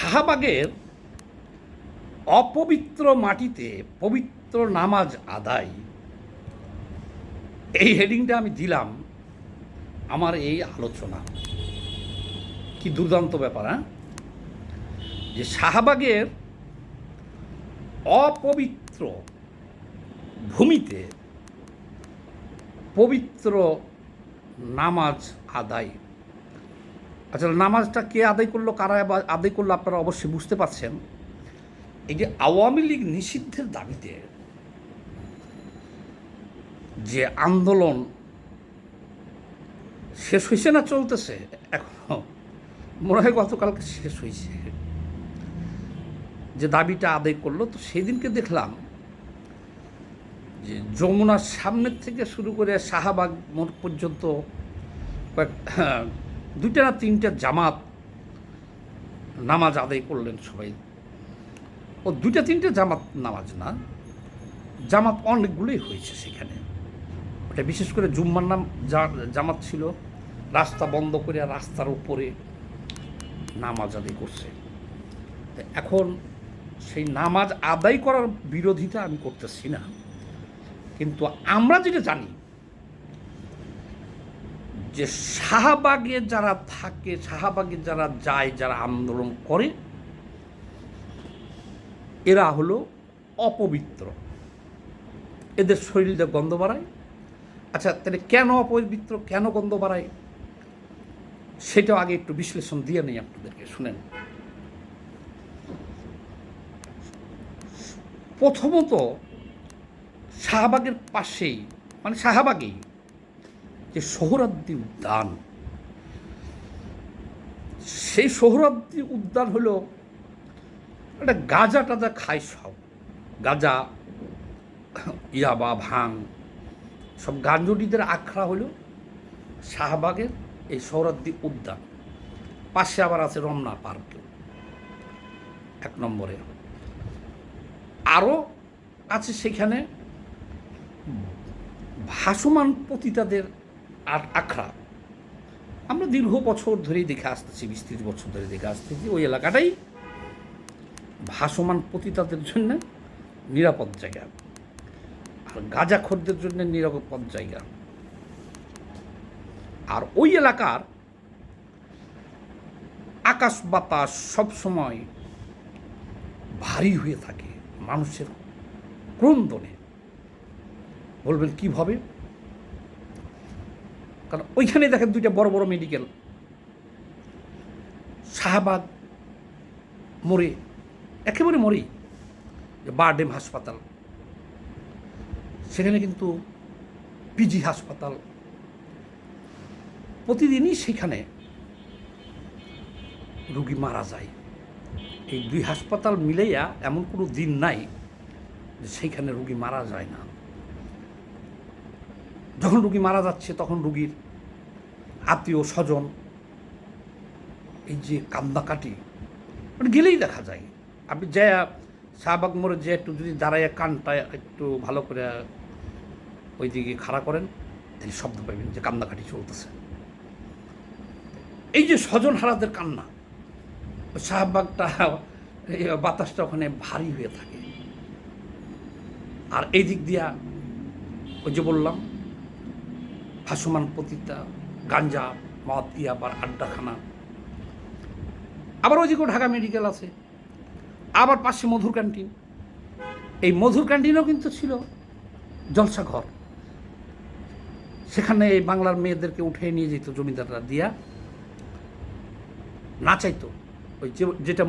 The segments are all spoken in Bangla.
শাহবাগের অপবিত্র মাটিতে পবিত্র নামাজ আদায়। এই হেডিংটা আমি দিলাম আমার এই আলোচনা। কি দুর্দান্ত ব্যাপার হ্যাঁ? যে শাহবাগের অপবিত্র ভূমিতে পবিত্র নামাজ আদায় আচ্ছা নামাজটা কে আদায় করল, কারা আদায় করল আপনারা অবশ্যই বুঝতে পারছেন। এই যে আওয়ামী লীগ নিষিদ্ধের দাবিতে যে আন্দোলন শেষ হয়েছে না চলতেছে? এখনও মনে হয় গতকালকে শেষ হয়েছে যে দাবিটা আদায় করল, তো সেদিনকে দেখলাম যে যমুনার সামনের থেকে শুরু করে শাহবাগ মোড় পর্যন্ত দুইটা না তিনটা জামাত নামাজ আদায় করলেন সবাই। ও দুইটা তিনটে জামাত নামাজ না, জামাত অনেকগুলোই হয়েছে সেখানে। ওটা বিশেষ করে জুম্মার নাম জামাত ছিল, রাস্তা বন্ধ করে রাস্তার উপরে নামাজ আদায় করছে। এখন সেই নামাজ আদায় করার বিরোধিতা আমি করতেছি না। কিন্তু আমরা যেটা জানি যে শাহবাগে যারা থাকে, শাহবাগে যারা যায়, যারা আন্দোলন করে, এরা হলো অপবিত্র। এদের শরীরে গন্ধ বাড়ায়। আচ্ছা তাহলে কেন অপবিত্র? কেন গন্ধ বাড়ায়? সেটাও আগে একটু বিশ্লেষণ দিয়ে নেই আপনাদেরকে, শুনেন। প্রথমত, শাহবাগের পাশেই মানে শাহবাগেই যে সোহরাদ্দি উদ্যান। সেই সোহরাদ্দি উদ্যান হলো একটা গাঁজা টাজা খায় সব। গাঁজা, ইয়াবা, ভাং, সব গাঞ্জুটিদের আখড়া হলো শাহবাগের এই সৌরাদ্দি উদ্যান। পাশে আবার আছে রমনা পার্ক। এক নম্বরে। আরও আছে সেখানে ভাসমান পতিতাদের আর আখড়া। আমরা দীর্ঘ বছর ধরেই দেখে আসতেছি বিশ ত্রিশ বছর ধরে দেখে আসতেছি, ওই এলাকাটাই ভাসমান পতিতাদের জন্য নিরাপদ জায়গা। আর গাঁজাখোরদের জন্য নিরাপদ জায়গা। আর ওই এলাকার আকাশ বাতাস সবসময় ভারী হয়ে থাকে মানুষের ক্রন্দনে। বলবেন, কীভাবে? কারণ ওইখানে দেখেন দুইটা বড় বড় মেডিকেল শাহবাগ মোড়ে, একেবারে মোড়েই বারডেম হাসপাতাল। সেখানে কিন্তু পিজি হাসপাতাল। প্রতিদিনই সেখানে রুগী মারা যায়। এই দুই হাসপাতাল মিলেইয়া এমন কোনো দিন নাই যে সেইখানে রুগী মারা যায় না। যখন রুগী মারা যাচ্ছে, তখন রুগীর আত্মীয় স্বজন, এই যে কান্দাকাটি মানে গেলেই দেখা যায়। আপনি যে শাহবাগ মোড়ে যে একটু যদি দাঁড়াইয়া কানটা একটু ভালো করে ওই দিকে খাড়া করেন, তাহলে শব্দ পাবেন যে কান্দাকাটি চলতেছে। এই যে স্বজন হারাদের কান্না, শাহবাগটা বাতাসটা ওখানে ভারী হয়ে থাকে। আর এই দিক দিয়া ওই যে বললাম ভাসমান পতিতা, গাঞ্জা, মদ, ইয়াবার, আড্ডাখানা। আবার ওই ওইদিকেও ঢাকা মেডিকেল আছে। আবার পাশে মধুর ক্যান্টিন। এই মধুর ক্যান্টিনও কিন্তু ছিল জলসা ঘর সেখানে এই বাংলার মেয়েদেরকে উঠে নিয়ে যেত জমিদাররা দিয়া না চাইতো। ওই যে, যেটা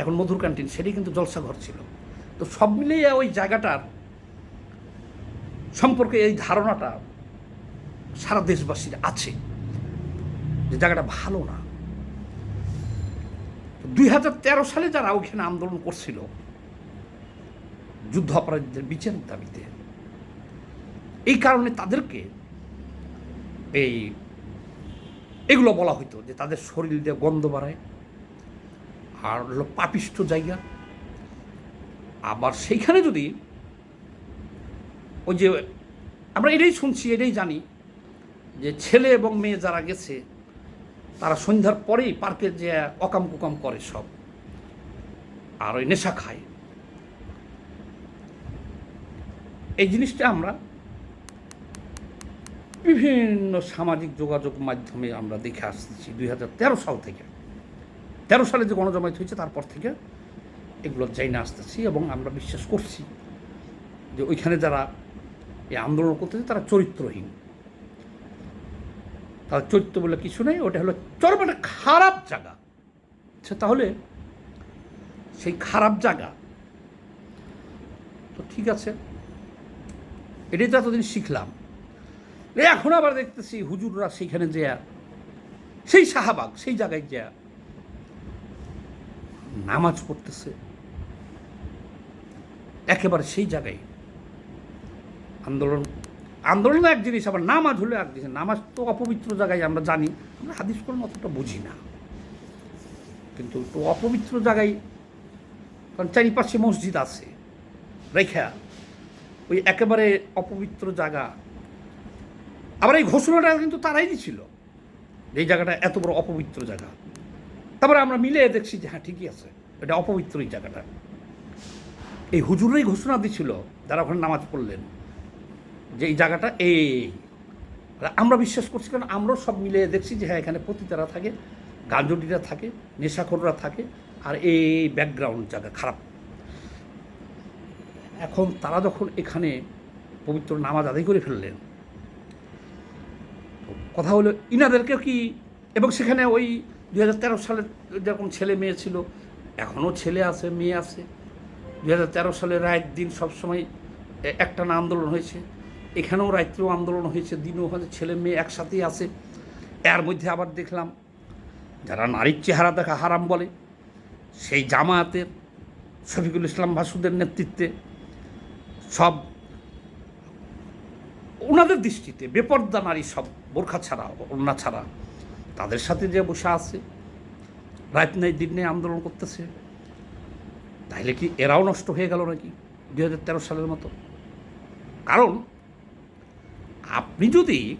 এখন মধুর ক্যান্টিন, সেটাই কিন্তু জলসা ঘর ছিল। তো সব মিলিয়ে ওই জায়গাটার সম্পর্কে এই ধারণাটা সারা দেশবাসীর আছে। যে জায়গাটা ভালো না। দুই হাজার তেরো সালে যারা ওইখানে আন্দোলন করছিল, যুদ্ধ অপরাধীদের বিচারের দাবিতে, এই কারণে তাদেরকে এই এগুলো বলা হইতো যে তাদের শরীর দিয়ে গন্ধ বাড়ায়, আর হলো পাপিষ্ট জায়গা। আবার সেইখানে যদি ওই যে আমরা এটাই শুনছি, এটাই জানি যে ছেলে এবং মেয়ে যারা গেছে, তারা সন্ধ্যার পরেই পার্কে যে অকাম কুকাম করে সব, আর ওই নেশা খায়। এই জিনিসটা আমরা বিভিন্ন সামাজিক যোগাযোগ মাধ্যমে আমরা দেখে আসতেছি দুই হাজার তেরো সাল থেকে। তেরো সালে যে গণজমায়েত হয়েছে, তারপর থেকে এগুলো যাই না আসতেছি এবং আমরা বিশ্বাস করছি যে ওইখানে যারা এই আন্দোলন করতেছে, তারা চরিত্রহীন। তার চরিত্র বলে কিছু নেই, ওটা হলো চরম একটা খারাপ জায়গা। আচ্ছা তাহলে সেই খারাপ জায়গা, তো ঠিক আছে। এটাই তো এতদিন শিখলাম। এখন আবার দেখতেছি হুজুররা সেইখানে যে সেই শাহবাগ, সেই জায়গায় যে নামাজ পড়তেছে। একেবারে সেই জায়গায় আন্দোলন আন্দোলন এক জিনিস, আবার নামাজ হলো এক জিনিস। নামাজ তো অপবিত্র জায়গায় আমরা জানি, আমরা হাদিস কোন অতটা বুঝি না। কিন্তু তো অপবিত্র জায়গায়, কারণ চারিপাশে মসজিদ আছে। রেখা, ওই একেবারে অপবিত্র জায়গা। আবার এই ঘোষণাটা কিন্তু তারাই দিছিল এই জায়গাটা এত বড় অপবিত্র জায়গা। তারপরে আমরা মিলে দেখছি যে হ্যাঁ ঠিকই আছে, এটা অপবিত্র এই জায়গাটা। এই হুজুরই ঘোষণা দিছিল, যারা ওখানে নামাজ পড়লেন। যে এই জায়গাটা এই। আমরা বিশ্বাস করছি, কারণ আমরাও সব মিলে দেখছি যে হ্যাঁ এখানে পতিতারা থাকে গাঞ্জটিরা থাকে, নেশাখোররা থাকে, আর এই ব্যাকগ্রাউন্ড জায়গা খারাপ। এখন তারা যখন এখানে পবিত্র নামাজ আদায় করে ফেললেন কথা হলো ইনাদেরকে কি, এবং সেখানে ওই দু হাজার তেরো সালে যেরকম ছেলে মেয়ে ছিল, এখনও ছেলে আছে, মেয়ে আছে। দু হাজার তেরো সালে রায়ের দিন সবসময় এ- একটানা আন্দোলন হয়েছে। এখানেও রাত্রেও আন্দোলন হয়েছে, দিনও হয়েছে ছেলে মেয়ে একসাথেই আছে। এর মধ্যে আবার দেখলাম, যারা নারীর চেহারা দেখা হারাম বলে, সেই জামায়াতের শফিকুল ইসলাম ভাসুদের নেতৃত্বে সব ওনাদের দৃষ্টিতে বেপর্দা নারী সব, বোরখা ছাড়া, ওড়না ছাড়া। তাদের সাথে যে বসে আছে, রাত নেই, দিন নেই আন্দোলন করতেছে, তাইলে কি এরাও নষ্ট হয়ে গেল নাকি দু হাজার তেরো সালের মতো? কারণ আপনি যদি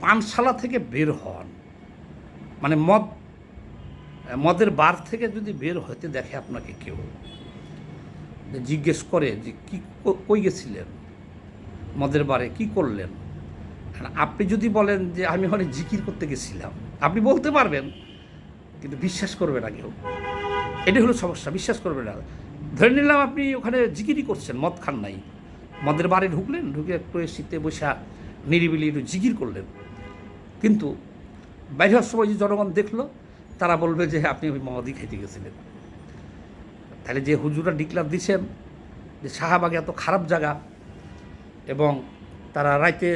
পানশালা থেকে বের হন মানে মদ, মদের বার থেকে যদি বের হতে দেখে আপনাকে কেউ জিজ্ঞেস করে যে কি কই গেছিলেন? মদের বারে কি করলেন? আপনি যদি বলেন যে আমি ওখানে জিকির করতে গেছিলাম, আপনি বলতে পারবেন, কিন্তু বিশ্বাস করবে না কেউ। এটাই হলো সমস্যা, বিশ্বাস করবে না। ধরে নিলাম আপনি ওখানে জিকিরই করছেন, মদ খান নাই। মদের বাড়ি ঢুকলেন, ঢুকে একটু শীতে বসা নিরিবিলি একটু জিগির করলেন। কিন্তু বাইরে হওয়ার সময় যে জনগণ দেখল, তারা বলবে যে আপনি ওই মদই খেতে গেছিলেন। তাহলে যে হুজুরা ডিক্লার দিছেন যে শাহবাগে এত খারাপ জায়গা এবং তারা রাইতে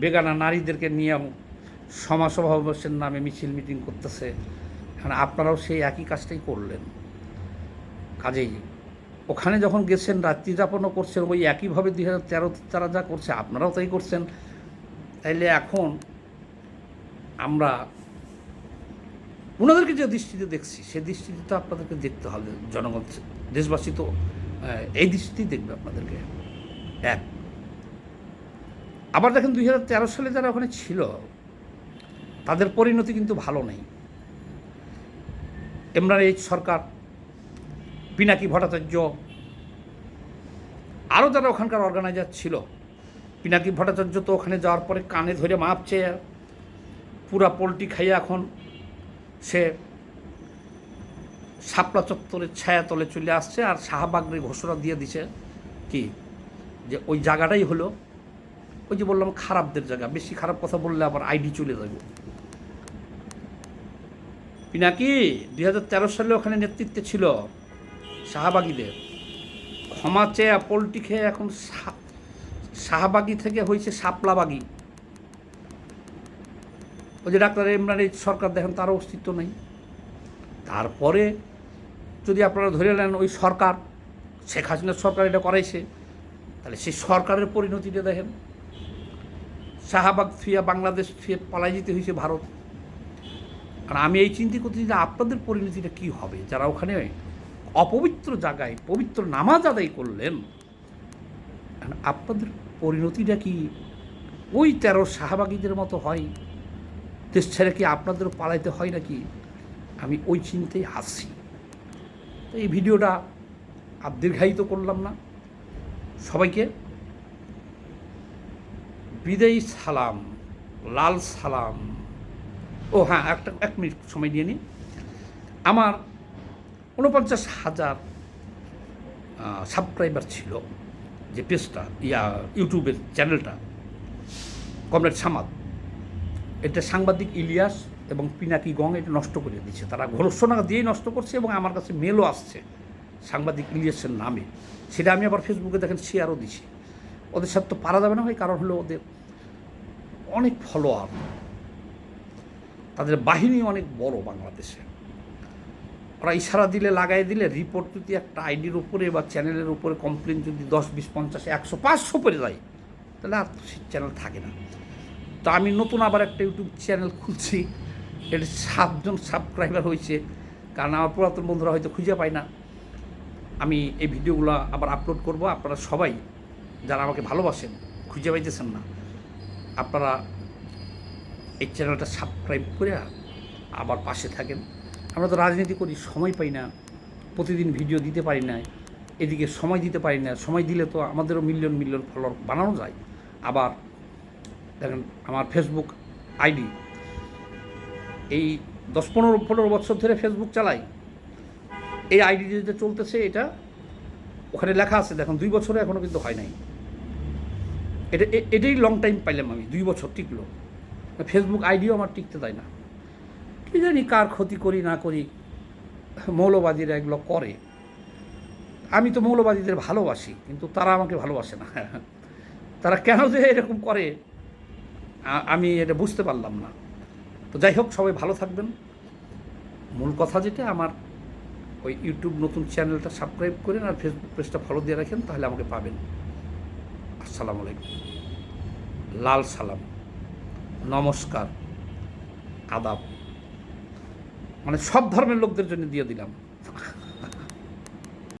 বেগানা নারীদেরকে নিয়ে সমাসমাবেশের নামে মিছিল মিটিং করতেছে, এখানে আপনারাও সেই একই কাজটাই করলেন। কাজেই ওখানে যখন গেছেন, রাত্রি যাপনও করছেন, ওই একইভাবে দুই হাজার তেরো তারা যা করছে, আপনারাও তাই করছেন। তাইলে এখন আমরা ওনাদেরকে যে দৃষ্টিতে দেখছি, সে দৃষ্টিতে তো আপনাদেরকে দেখতে হবে। জনগণ, দেশবাসী তো এই দৃষ্টিতেই দেখবে আপনাদেরকে। এক। আবার দেখেন দুই হাজার তেরো সালে যারা ওখানে ছিল, তাদের পরিণতি কিন্তু ভালো নেই। ইমরান এইচ সরকার পিনাকি ভট্টাচার্য। আরও যারা ওখানকার অর্গানাইজার ছিল, পিনাকি ভট্টাচার্য তো ওখানে যাওয়ার পরে কানে ধরে মাপছে, পুরা পোলট্রি খাইয়ে এখন সে শাপলা চত্বরের ছায়াতলে চলে আসছে আর শাহবাগের ঘোষণা দিয়ে দিছে কি, যে ওই জায়গাটাই হলো, ওই যে বললাম খারাপদের জায়গা, বেশি খারাপ কথা বললে আবার আইডি চলে যাবে। পিনাকি, দুই হাজার তেরো সালে ওখানে নেতৃত্বে ছিল শাহবাগীদের। ক্ষমা চেয়ে পোলট্রি খেয়ে এখন শাহবাগী থেকে হয়েছে শাপলাবাগী ওই যে ডাক্তার ইমরান, এই সরকার দেখেন তারও অস্তিত্ব নেই। তারপরে যদি আপনারা ধরে নেন ওই সরকার, শেখ হাসিনার সরকার এটা করাইছে, তাহলে সেই সরকারের পরিণতিটা দেখেন। শাহবাগ থুয়া বাংলাদেশ থুয়ে পালাই যেতে হয়েছে ভারত। আর আমি এই চিন্তা করছি যে আপনাদের পরিণতিটা কী হবে, যারা ওখানে অপবিত্র জায়গায় পবিত্র নামাজ আদায় করলেন। আপনাদের পরিণতিটা কি? ওই তেরো শাহবাগীদের মতো হয়? দেশ ছেড়ে কি আপনাদেরও পালাইতে হয় নাকি? আমি ওই চিন্তায় হাসি তো এই ভিডিওটা আর দীর্ঘায়িত করলাম না। সবাইকে বিদায়ী সালাম, লাল সালাম। ও হ্যাঁ একটা, এক মিনিট সময় নিয়ে নিই আমার উনপঞ্চাশ হাজার সাবস্ক্রাইবার ছিল যে পেজটা ইয়া ইউটিউবের চ্যানেলটা কমরেড সামাদ। এটা সাংবাদিক ইলিয়াস এবং পিনাকি গং এটা নষ্ট করে দিচ্ছে তারা ঘোষণা দিয়েই নষ্ট করছে এবং আমার কাছে মেলও আসছে সাংবাদিক ইলিয়াসের নামে। সেটা আমি আবার ফেসবুকে দেখেন শেয়ারও দিছি। ওদের সাথে তো পারা যাবে না ভাই, কারণ হলো ওদের অনেক ফলোয়ার তাদের বাহিনী অনেক বড় বাংলাদেশে ওরা ইশারা দিলে, লাগাই দিলে রিপোর্ট যদি একটা আইডির উপরে বা চ্যানেলের উপরে কমপ্লেন যদি দশ, বিশ, পঞ্চাশ, একশো, পাঁচশো পড়ে যায়, তাহলে আর চ্যানেল থাকে না। তো আমি নতুন আবার একটা ইউটিউব চ্যানেল খুলছি, এটা সাতজন সাবস্ক্রাইবার হয়েছে, কারণ আমার পুরাতন বন্ধুরা হয়তো খুঁজে পায় না। আমি এই ভিডিওগুলো আবার আপলোড করব, আপনারা সবাই যারা আমাকে ভালোবাসেন, খুঁজে পাইতেছেন না, আপনারা এই চ্যানেলটা সাবস্ক্রাইব করে আবার পাশে থাকেন। আমরা তো রাজনীতি করি, সময় পাই না। প্রতিদিন ভিডিও দিতে পারি না, এদিকে সময় দিতে পারি না। সময় দিলে তো আমাদেরও মিলিয়ন মিলিয়ন ফলোয়ার বানানো যায়। আবার দেখেন আমার ফেসবুক আইডি এই দশ পনেরো পনেরো বছর ধরে ফেসবুক চালাই। এই আইডি যেটা চলতেছে এটা, ওখানে লেখা আছে, দেখুন দুই বছরে এখনও কিন্তু হয় নাই। এটা এটাই লং টাইম পাইলাম আমি, দুই বছর টিকলো। ফেসবুক আইডিও আমার টিকতে দেয় না। কি জানি কার ক্ষতি করি না করি মৌলবাদীরা এগুলো করে। আমি তো মৌলবাদীদের ভালোবাসি, কিন্তু তারা আমাকে ভালোবাসে না। তারা কেন যে এরকম করে আমি এটা বুঝতে পারলাম না। তো যাই হোক, সবাই ভালো থাকবেন। মূল কথা যেটা, আমার ওই ইউটিউব নতুন চ্যানেলটা সাবস্ক্রাইব করেন আর ফেসবুক পেজটা ফলো দিয়ে রাখেন, তাহলে আমাকে পাবেন। আসসালামু আলাইকুম। লাল সালাম। নমস্কার। আদাব। মানে সব ধর্মের লোকদের জন্য দিয়ে দিলাম।